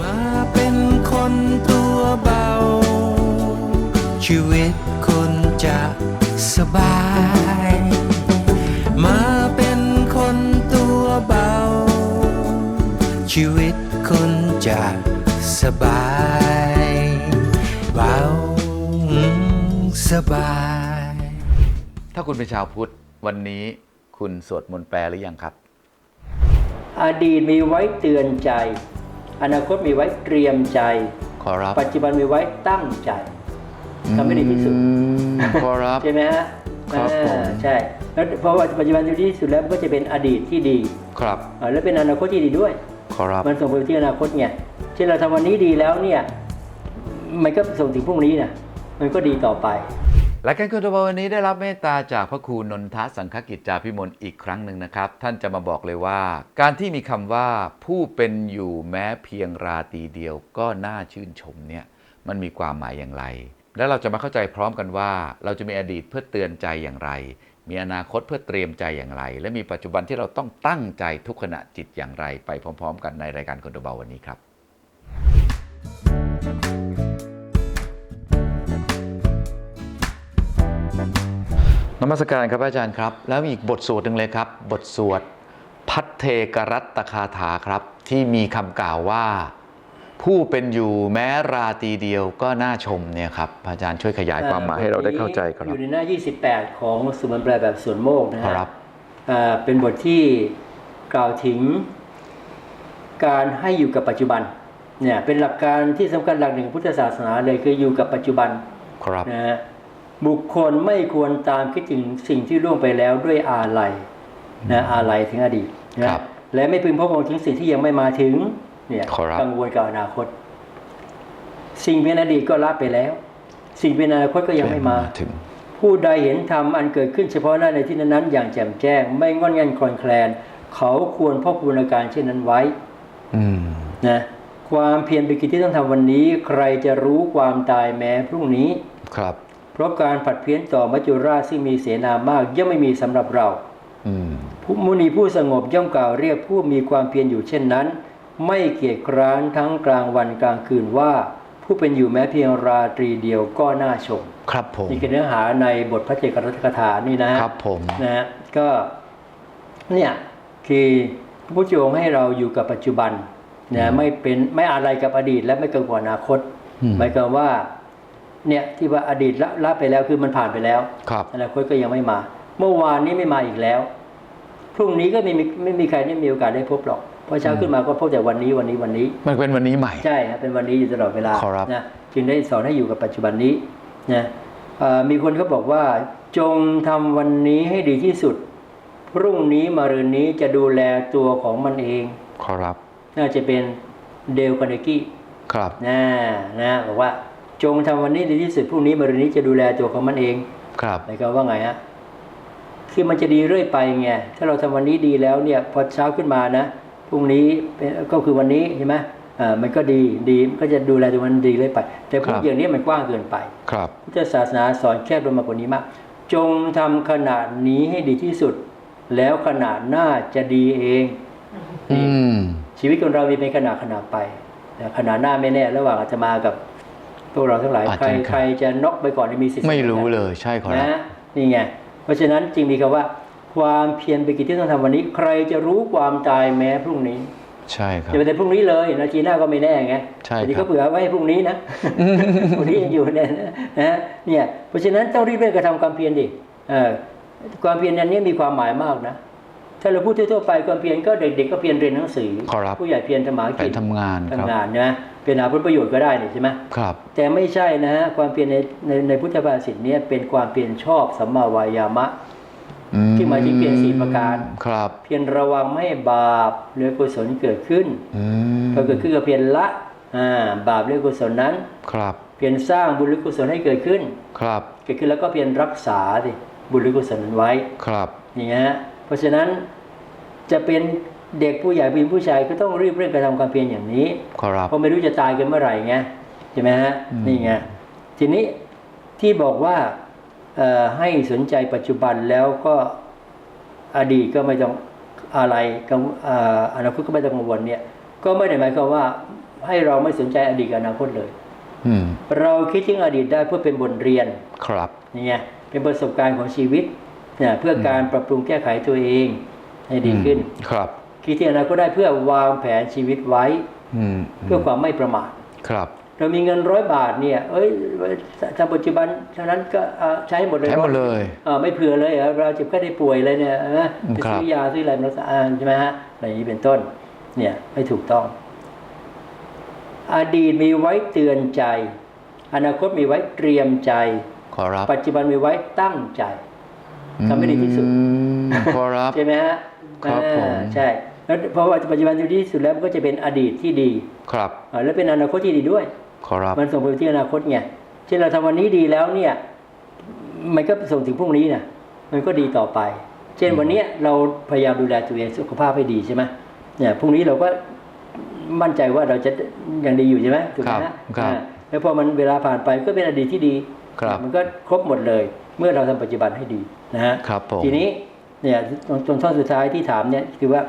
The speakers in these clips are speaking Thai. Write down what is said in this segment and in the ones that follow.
มาเป็นคนตัวเบา ชีวิตคนจะสบาย มาเป็นคนตัวเบา ชีวิตคนจะสบาย เบาสบาย ถ้าคุณเป็นชาวพุทธวันนี้คุณสวดมนต์แปลหรือยังครับ อดีตมีไว้เตือนใจ อนาคตมีไว้เตรียมใจ ขอรับ ปัจจุบันมีไว้ตั้งใจทำให้ดีที่สุดอืมขอรับ ใช่ไหมฮะครับผมอ่าใช่ แล้วเพราะว่าปัจจุบันที่ดีที่สุดแล้วมันก็จะเป็นอดีตที่ดี ครับอ่าและเป็นอนาคตที่ดีด้วย ขอรับ มันส่งไปที่อนาคตไง เช่นเราทำวันนี้ดีแล้วเนี่ย มันก็ส่งถึงพรุ่งนี้นะมันก็ดีต่อไป และการคุณตบวันนี้ได้รับเมตตาจากพระครูนนทสังฆกิจจาพิมลอีกครั้งหนึ่งนะครับ ท่านจะมาบอกเลยว่า การที่มีคำว่าผู้เป็นอยู่แม้เพียงราตีเดียวก็น่าชื่นชมเนี่ยมันมีความหมายอย่างไร และเราจะมาเข้าใจพร้อมกันว่า เราจะมีอดีตเพื่อเตือนใจอย่างไร มีอนาคตเพื่อเตรียมใจอย่างไร และมีปัจจุบันที่เราต้องตั้งใจทุกขณะจิตอย่างไร ไปพร้อม ๆ กันในรายการคนตัวเบาวันนี้ครับ มัสการครับอาจารย์ครับ แล้วมีอีกบทสวดหนึ่งเลยครับ บทสวดพัทเทกรัตตคาถาครับ ที่มีคำกล่าวว่า ผู้เป็นอยู่แม้ราตรีเดียวก็น่าชมเนี่ยครับอาจารย์ช่วยขยายความหมายให้เราได้เข้าใจครับ อยู่ในหน้า 28 ของสุมันแปลแบบส่วนโมกนะคฮะรับอ่าเป็นบทที่กล่าวถึงการให้อยู่กับปัจจุบันเนี่ยเป็นหลักการที่สำคัญหลักหนึ่งของพุทธศาสนาเลยคืออยู่กับปัจจุบันครับ นะฮะ บุคคลไม่ควรตามคิดถึงสิ่งที่ล่วงไปแล้วด้วยอาลัยนะอาลัยถึงอดีตนะครับและไม่พึงพะวงถึงสิ่งที่ยังไม่มาถึงเนี่ยครับกังวลกับอนาคต สิ่งเป็นอดีตก็ละไปแล้ว สิ่งเป็นอนาคตก็ยังไม่มาถึงผู้ใดเห็นธรรมอันเกิดขึ้นเฉพาะหน้าในที่นั้นๆอย่างแจ่มแจ้ง ไม่งอนงันคลอนแคลน เขาควรพ่อคูณาการเช่นนั้นไว้อืมนะความเพียรเป็นกิจที่ต้องทำวันนี้ ใครจะรู้ความตายแม้พรุ่งนี้ครับ เพราะการผัดเพี้ยนต่อมัจจุราชซึ่งมีเสนามากย่อมไม่มีสำหรับเราอืมผู้มุนีผู้สงบย่อมกล่าวเรียกผู้มีความเพียรอยู่เช่นนั้น ไม่เกียจคร้านทั้งกลางวันกลางคืนว่า ผู้เป็นอยู่แม้เพียงราตรีเดียวก็น่าชม ครับผมนี่คือเนื้อหาในบทพระเจกรัตคถานี่นะฮะครับผมนะฮะก็เนี่ยคือพระพุทธองค์ให้เราอยู่กับปัจจุบันนะไม่เป็นไม่อะไรกับอดีตและไม่เกินกว่าอนาคตอืมหมายความว่า เนี่ยที่ว่าอดีตละละไปแล้วคือมันผ่านไปแล้วครับอนาคตก็ยังไม่มา เมื่อวานนี้ไม่มาอีกแล้ว พรุ่งนี้ก็ไม่มีไม่มีใครได้มีโอกาสได้พบหรอกเพราะเช้าขึ้นมาก็พบแต่วันนี้วันนี้วันนี้ มันเป็นวันนี้ใหม่ใช่ครับเป็นวันนี้อยู่ตลอดเวลาครับนะจึงได้สอนให้อยู่กับปัจจุบันนี้นะเอ่อมีคนเขาบอกว่า จงทำวันนี้ให้ดีที่สุด พรุ่งนี้มะรืนนี้จะดูแลตัวของมันเองครับน่าจะเป็นเดลคาร์เนกี้ครับนะนะบอกว่า จงทำวันนี้ดีที่สุดพรุ่งนี้มะรืนนี้จะดูแลตัวของมันเอง ครับหมายความว่าไงฮะคือมันจะดีเรื่อยไปไงถ้าเราทำวันนี้ดีแล้วเนี่ยพอเช้าขึ้นมานะพรุ่งนี้เป็นก็คือวันนี้ใช่ไหมอ่ามันก็ดีดีมันก็จะดูแลตัวมันดีเรื่อยไป แต่พูดอย่างนี้มันกว้างเกินไป ครับพุทธศาสนาสอนแคบลงมากกว่านี้มาก จงทำขนาดนี้ให้ดีที่สุด แล้วขนาดหน้าจะดีเองอืมชีวิตของเรามีเป็นขนาดขนาดไปนะขนาดหน้าไม่แน่ ระหว่างอาจจะมากับ พวกเราทั้งหลายอาจใครจะครับใครจะน็อกไปก่อนนี่มีสิทธิ์ไม่รู้นะเลยใช่ขอรับนะนี่ไงเพราะฉะนั้นจึงมีคำว่า ความเพียรเป็นกิจที่ต้องทำวันนี้ ใครจะรู้ความตายแม้พรุ่งนี้ ใช่ครับจะไปแต่พรุ่งนี้เลยนาทีหน้าก็ไม่แน่ไงใช่ทีนี้ครัก็บเผื่อไว้ให้พรุ่งนี้นะพรุ่งนี้ยังอยู่เนี่ยนะเนี่ยเพราะฉะนั้นต้องรีบเร่งกระทำความเพียรดิเออความเพียรอันนี้มีความหมายมากนะ ถ้าเราพูดทั่วๆไปความเพียรก็เด็กๆก็เพียรเรียนหนังสือขอรับผู้ใหญ่เพียรทำหมาไปกินทำงานครับทำงานนะเป็นหาผลประโยชน์ก็ได้นี่ใช่ไหมครับ แต่ไม่ใช่นะฮะความเพียรในในในพุทธภาษิตเนี้เป็นความเพียรชอบสัมมาวายามะอืที่หมายถึงเพียรสี่ประการครับ เพียรระวังไม่ให้บาปหรือกุศลเกิดขึ้นอืมก็เกิดขึ้นกับเพียรละอ่าบาปหรือกุศลนั้นครับ เพียรสร้างบุญหรือกุศลให้เกิดขึ้นครับ เกิดขึ้นแล้วก็เพียรรักษาดิบุญหรือกุศลนั้นไว้ครับอย่างเงี้ยเพราะฉะนั้น จะเป็นเด็กผู้ใหญ่เป็นผู้ชายก็ต้องรีบเร่งกระทำความเพียรอย่างนี้ครับเพราะไม่รู้จะตายกันเมื่อไหร่ไงใช่ไหมฮะอืมนี่ไงทีนี้ที่บอกว่าเอ่อให้สนใจปัจจุบันแล้วก็อดีตก็ไม่ต้องอะไรกังเอ่ออนาคตก็ไม่ต้องกังวลเนี่ย ก็ไม่ได้หมายความว่าให้เราไม่สนใจอดีตกับอนาคตเลยอืมเราคิดถึงอดีตได้เพื่อเป็นบทเรียนครับนี่ไงเป็นประสบการณ์ของชีวิตเนี่ยเพื่อการปรับปรุงแก้ไขตัวเอง ให้ดีขึ้น ครับคิดที่อนาคตได้เพื่อวางแผนชีวิตไว้อืมเพื่อความไม่ประมาทครับเรามีเงินร้อยบาทเนี่ย เอ้ยทางปัจจุบันฉะนั้นก็เอ่อใช้หมดเลยใช้หมดเลยเออไม่เผื่อเลยเหรอเราเจ็บแค่ได้ป่วยเลยเนี่ยเออไปครับซื้อยาซื้ออะไรมารักษาอ่าใช่ไหมฮะอะไรอย่างนี้เป็นต้น เนี่ยไม่ถูกต้อง อดีตมีไว้เตือนใจ อนาคตมีไว้เตรียมใจขอรับปัจจุบันมีไว้ตั้งใจทำให้ดีที่สุดอืมขอรับใช่ไหมฮะ ครับอ่าผมใช่แล้วเพราะว่าปัจจุบันที่ดีที่สุดแล้วมันก็จะเป็นอดีตที่ดีครับอ่าและเป็นอนาคตที่ดีด้วยขอรับมันส่งผลที่อนาคตไงเช่นเราทำวันนี้ดีแล้วเนี่ย มันก็ส่งถึงพรุ่งนี้นะมันก็ดีต่อไป เช่นวันเนี้ยเราพยายามดูแลตัวเองสุขภาพให้ดีใช่ไหมเนี่ยพรุ่งนี้เราก็มั่นใจว่าเราจะยังดีอยู่ใช่ไหมถูกไหมครัฮะบครับอ่าแล้วพอมันเวลาผ่านไปก็เป็นอดีตที่ดีครับมันก็ครบหมดเลย เมื่อเราทำปัจจุบันให้ดีนะฮะครับผมทีนี้ เนี่ยตรงตรงท่อนสุดท้ายที่ถามเนี่ยคือว่า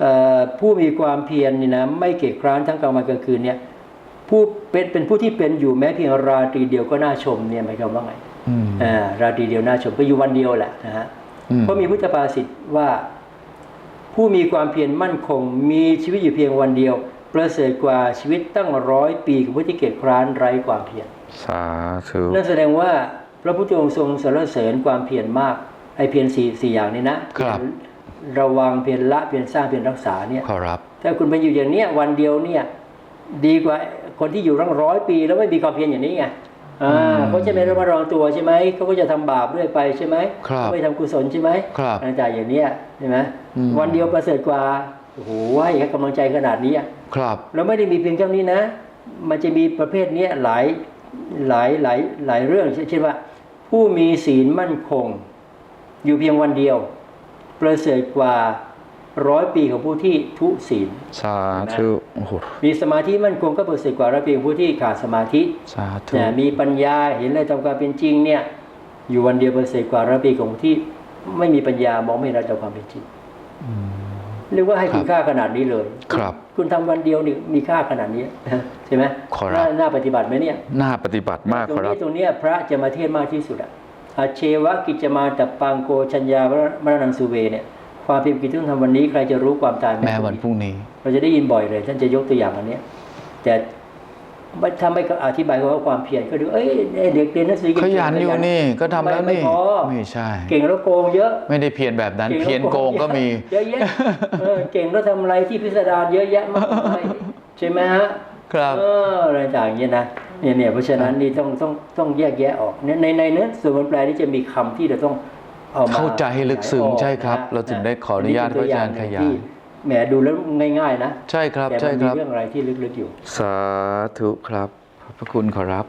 เอ่อผู้มีความเพียรนี่นะไม่เกียจคร้านทั้งกลางวันกลางคืนเนี่ยผู้เป็นเป็นผู้ที่เป็นอยู่แม้เพียงราตรีเดียวก็น่าชมเนี่ยหมายความว่าไงอืมอ่าราตรีเดียวน่าชมก็อยู่วันเดียวแหละนะฮะอืมเพราะมีพุทธภาษิตว่า ผู้มีความเพียรมั่นคง มีชีวิตอยู่เพียงวันเดียวประเสริฐกว่าชีวิตตั้งร้อยปีของผู้ที่เกียจคร้านไร้ความเพียรสาธุนั่นแสดงว่าพระพุทธองค์ทรงสรรเสริญความเพียรมาก ไอเพียรสี่สี่อย่างนี้นะครับ ระวังเพียรละเพียรสร้างเพียรรักษาเนี่ยขอรับถ้าคุณเป็นอยู่อย่างเนี้ยวันเดียวเนี่ยดีกว่าคนที่อยู่ตั้งร้อยปีแล้วไม่มีความเพียรอย่างนี้ไงอ่าเขาจะไม่ระมัดระวังตัวใช่ไหมเขาก็จะทำบาปเรื่อยไปใช่ไหมครับเขาไม่ทำกุศลใช่ไหมครับอาจารย์อย่างเนี้ยใช่ไหมอืมวันเดียวประเสริฐกว่าโอ้โหให้กำลังใจขนาดนี้อะครับเราไม่ได้มีเพียงเท่านี้นะ มันจะมีประเภทเนี้ยหลายหลายหลายหลายเรื่องเช่นว่า ผู้มีศีลมั่นคง อยู่เพียงวันเดียว ประเสริฐกว่าร้อยปีของผู้ที่ทุศีลสาธุโอ้โหมีสมาธิมั่นคงก็ประเสริฐกว่าร้อยปีของผู้ที่ขาดสมาธิสาธุเนี่ยมีปัญญาเห็นอะไรตามความเป็นจริงเนี่ย อยู่วันเดียวประเสริฐกว่าร้อยปีของผู้ที่ ไม่มีปัญญามองไม่เห็นอะไรตามความเป็นจริงเรียกว่าให้คุณค่าขนาดนี้เลย ครับ คุณทำวันเดียวนี่มีค่าขนาดนี้ใช่ไหมขอรับน่าน่าปฏิบัติไหมเนี่ย น่าปฏิบัติมากตรของรับนี้ตรงเนี้ยพระจะมาเทศมากที่สุดอะ อาเชวะกิจมาตัปปังโกชัญญามรณังสุเวเนี่ยความเพียรกิจที่ต้องทำวันนี้ใครจะรู้ความตายแม้วันพรุ่งนี้ เราจะได้ยินบ่อยเลย ท่านจะยกตัวอย่างอันเนี้ยแต่ถ้าไม่อธิบายว่าความเพียรก็ดูเอ้ยเด็กเรียนหนังสือเก่งขยันอยู่นี่ก็ทำแล้วไม่นี่พอไม่ใช่ เก่งแล้วโกงเยอะ ไม่ได้เพียรแบบนั้นก่งแล้วเพียรโกงก็มีเยอะแยะเออเก่งแล้วทำอะไรที่พิสดารเยอะแยะมากมายใช่ไหมฮะครับเอออะไรต่างๆอย่างนี้นะ เนี่ยเนี่ยเพราะฉะนั้นนี่ต้องต้องต้องแยกแยะออกในในในเนื้อส่วนบนแปลนี่จะมีคำที่เราต้องเอามาเข้าใจให้ลึกซึ้งออกใช่ครับนะเราถึงได้ขออนุญาตเป็พระอาจารย์ตัวขงยายที่แหมดูแล้วง่ายๆนะใช่ครับแต่ใช่มันคมีรับเรื่องอะไรที่ลึกๆอยู่ สาธุครับขอบพระคุณขอรับ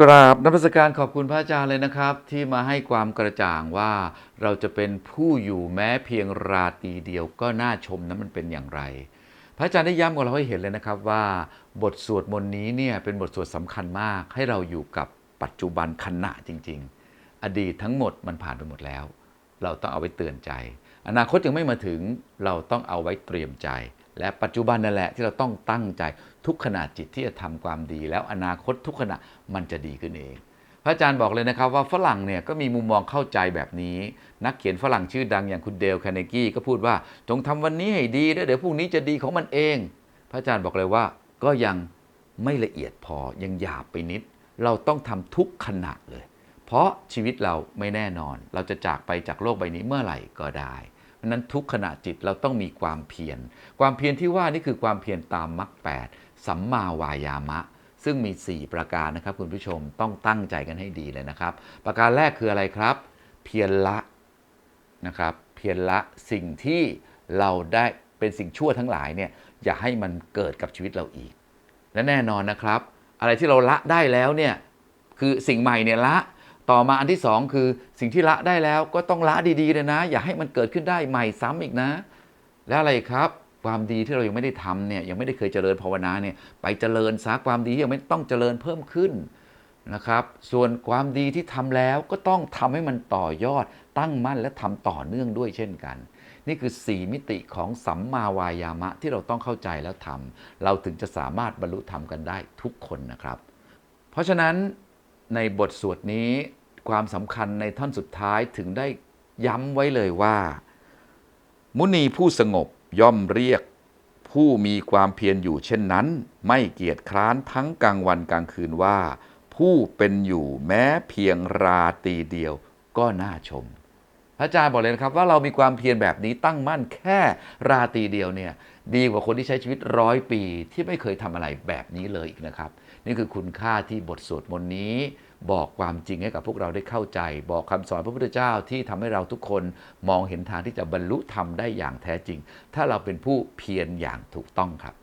กราบนมัสการขอบคุณพระอาจารย์เลยนะครับ ที่มาให้ความกระจ่างว่าเราจะเป็นผู้อยู่แม้เพียงราตรีเดียวก็น่าชมนั้นมันเป็นอย่างไร พระอาจารย์ได้ย้ำกับเราให้เห็นเลยนะครับว่า บทสวดมนต์นี้เนี่ยเป็นบทสวดสำคัญมากให้เราอยู่กับปัจจุบันขณะจริง ๆ อดีตทั้งหมดมันผ่านไปหมดแล้ว เราต้องเอาไว้เตือนใจ อนาคตยังไม่มาถึงเราต้องเอาไว้เตรียมใจ และปัจจุบันนั่นแหละที่เราต้องตั้งใจทุกขณะจิตที่จะทำความดี แล้วอนาคตทุกขณะมันจะดีขึ้นเอง พระอาจารย์บอกเลยนะครับว่าฝรั่งเนี่ยก็มีมุมมองเข้าใจแบบนี้ นักเขียนฝรั่งชื่อดังอย่างคุณเดลคเนกี้ก็พูดว่าจงทำวันนี้ให้ดีแล้วเดี๋ยวพรุ่งนี้จะดีของมันเอง พระอาจารย์บอกเลยว่า ก็ยังไม่ละเอียดพอยังหยาบไปนิด เราต้องทำทุกขณะเลย เพราะชีวิตเราไม่แน่นอน เราจะจากไปจากโลกใบนี้เมื่อไหร่ก็ได้เพราะนั้นทุกขณะจิตเราต้องมีความเพียรความเพียรที่ว่านี่คือความเพียรตามมรรคแปดสัมมาวายามะ ซึ่งมี 4 ประการนะครับ คุณผู้ชมต้องตั้งใจกันให้ดีเลยนะครับ ประการแรกคืออะไรครับ เพียรละนะครับ เพียรละสิ่งที่เราได้เป็นสิ่งชั่วทั้งหลายเนี่ย อย่าให้มันเกิดกับชีวิตเราอีก และแน่นอนนะครับ อะไรที่เราละได้แล้วเนี่ยคือสิ่งใหม่เนี่ยละต่อมาอันที่สองคือสิ่งที่ละได้แล้วก็ต้องละดีๆเลยนะ อย่าให้มันเกิดขึ้นได้ใหม่ซ้ำอีกนะ แล้วอะไรครับความดีที่เรายังไม่ได้ทำเนี่ยยังไม่ได้เคยเจริญภาวนาเนี่ยไปเจริญซะความดียังไม่ต้องเจริญเพิ่มขึ้นนะครับ ส่วนความดีที่ทำแล้วก็ต้องทำให้มันต่อยอดตั้งมั่นและทำต่อเนื่องด้วยเช่นกัน นี่คือ 4 มิติของสัมมาวายามะที่เราต้องเข้าใจแล้วทำเราถึงจะสามารถบรรลุธรรมกันได้ทุกคนนะครับ เพราะฉะนั้นในบทสวดนี้ความสำคัญในท่อนสุดท้ายถึงได้ย้ำไว้เลยว่า มุนีผู้สงบย่อมเรียก ผู้มีความเพียรอยู่เช่นนั้น ไม่เกียจคร้านทั้งกลางวันกลางคืนว่า ผู้เป็นอยู่แม้เพียงราตีเดียวก็น่าชม ระอาจารย์บอกเลยนะครับว่าเรามีความเพียรแบบนี้ตั้งมั่นแค่ราตรีเดียวเนี่ยดีกว่าคนที่ใช้ชีวิตร้อยปีที่ไม่เคยทำอะไรแบบนี้เลยอีกนะครับ นี่คือคุณค่าที่บทสวดมนต์นี้ บอกความจริงให้กับพวกเราได้เข้าใจ บอกคำสอนพระพุทธเจ้าที่ทำให้เราทุกคนมองเห็นทางที่จะบรรลุธรรมได้อย่างแท้จริง ถ้าเราเป็นผู้เพียรอย่างถูกต้องครับ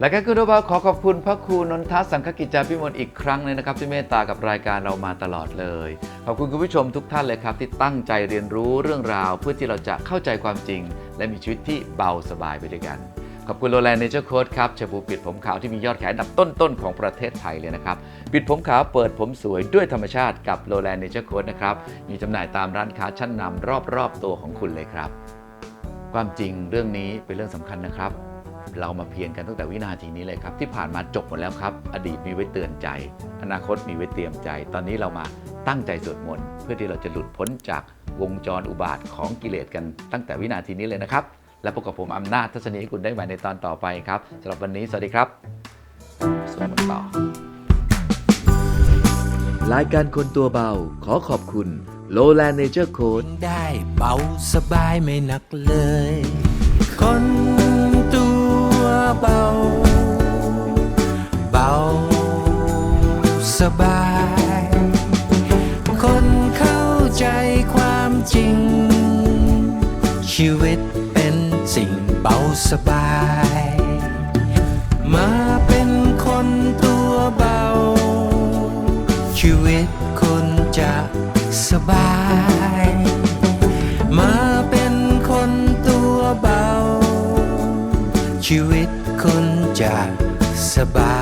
และก็คุณบาขอขอบคุณพระครูนนทสังคกิจจาพิมลอีกครั้งเลยนะครับ ที่เมตตากับรายการเรามาตลอดเลย ขอบคุณคุณผู้ชมทุกท่านเลยครับ ที่ตั้งใจเรียนรู้เรื่องราว เพื่อที่เราจะเข้าใจความจริง และมีชีวิตที่เบาสบายไปด้วยกัน ขอบคุณโรแลนด์เนเจอร์โค้ดครับชาบูปิดผมขาวที่มียอดขายอันดับต้นๆของประเทศไทยเลยนะครับ ปิดผมขาวเปิดผมสวยด้วยธรรมชาติกับโรแลนด์เนเจอร์โค้ดนะครับมีจำหน่ายตามร้านค้าชั้นนำรอบๆตัวของคุณเลยครับ ความจริงเรื่องนี้เป็นเรื่องสำคัญนะครับ เรามาเพียรกันตั้งแต่วินาทีนี้เลยครับ ที่ผ่านมาจบหมดแล้วครับ อดีตมีไว้เตือนใจ อนาคตมีไว้เตรียมใจ ตอนนี้เรามาตั้งใจสวดมนต์เพื่อที่เราจะหลุดพ้นจากวงจรอุบาทของกิเลสกันตั้งแต่วินาทีนี้เลยนะครับ และพบกับผมอำนาจทัศนีให้คุณได้ใหม่ในตอนต่อไปครับสำหรับวันนี้สวัสดีครับสวดมนต์ต่อรายการคนตัวเบาขอขอบคุณ Lowland Nature Code ได้เบาสบายไม่หนักเลยคน สบาย มาเป็นคนตัวเบา ชีวิตคุณจะสบาย มาเป็นคนตัวเบา ชีวิตคุณจะสบาย